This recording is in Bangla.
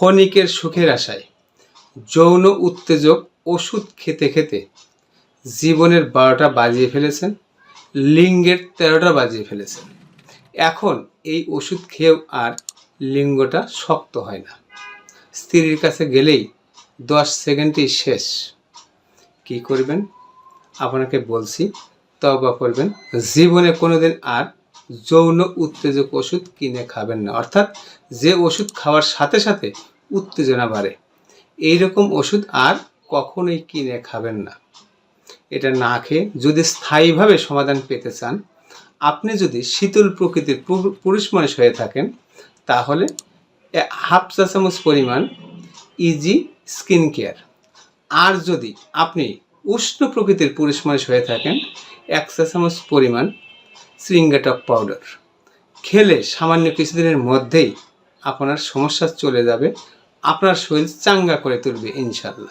ক্ষণিকের সুখের আশায়, যৌন উত্তেজক ওষুধ খেতে খেতে জীবনের বারোটা বাজিয়ে ফেলেছেন, লিঙ্গের তেরোটা বাজিয়ে ফেলেছেন। এখন এই ওষুধ খেয়েও আর লিঙ্গটা শক্ত হয় না। স্ত্রীর কাছে গেলেই দশ সেকেন্ডই শেষ। কি করবেন? আপনাকে বলছি তবা করবেন। জীবনে কোনোদিন আর যৌন উত্তেজক ওষুধ কিনে খাবেন না। অর্থাৎ যে ওষুধ খাওয়ার সাথে সাথে উত্তেজনা বাড়ে। এই রকম ওষুধ আর কখনোই কিনে খাবেন না। এটা না খেয়ে যদি স্থায়ীভাবে সমাধান পেতে চান, আপনি যদি শীতল প্রকৃতির পুরুষ মানুষ হয়ে থাকেন, তাহলে হাফ চা চামচ পরিমাণ ইজি স্কিন কেয়ার আর যদি আপনি উষ্ণ প্রকৃতির পুরুষ মানুষ হয়ে থাকেন, এক চা চামচ পরিমাণ শৃঙ্গাটক পাউডার খেলে সামান্য কিছুদিনের মধ্যেই আপনার সমস্যা চলে যাবে আপনার শরীর চাঙ্গা করে তুলবে ইনশাল্লাহ